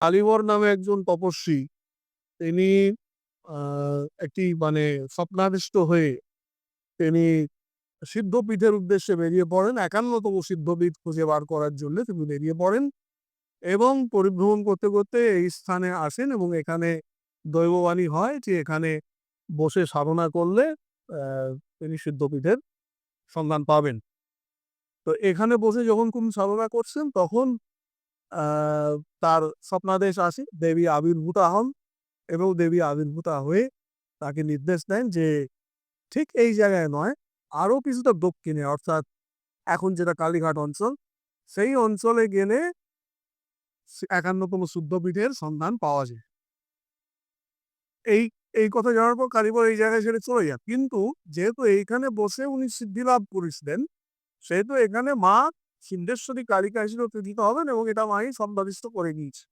কালীবর নামে একজন তপস্বী, তিনি একটি মানে স্বপ্নাদিষ্ট হয়ে তিনি সিদ্ধপীঠের উদ্দেশ্যে বেরিয়ে পড়েন, একান্নতম সিদ্ধপীঠ খুঁজে বার করার জন্য তিনি বেরিয়ে পড়েন এবং পরিভ্রমণ করতে করতে এই স্থানে আসেন এবং এখানে দৈববাণী হয় যে এখানে বসে সাধনা করলে তিনি সিদ্ধপীঠের সন্ধান পাবেন। তো এখানে বসে যখন কোন সাধনা করছেন, তখন তার স্বপ্নাদেশ আসে, দেবী আবির্ভূতা হন এবং দেবী আবির্ভূতা হয়ে তাকে নির্দেশ দেন যে, ঠিক এই জায়গায় নয়, আরও কিছুটা দক্ষিণে, অর্থাৎ এখন যেটা কালীঘাট অঞ্চল, সেই অঞ্চলে গেলে একান্নতম শুদ্ধপীঠের সন্ধান পাওয়া যায়। এই এই কথা জানার পর কালীবর এই জায়গায় ছেড়ে চলে যান কিন্তু যেহেতু এইখানে বসে উনি সিদ্ধি লাভ করেছিলেন, সেহেতু এখানে মা সিদ্ধেশ্বরী কালিকা হিসেবে পূজিত হবেন এবং এটা মাই সম্পাদিত করে নিয়েছে।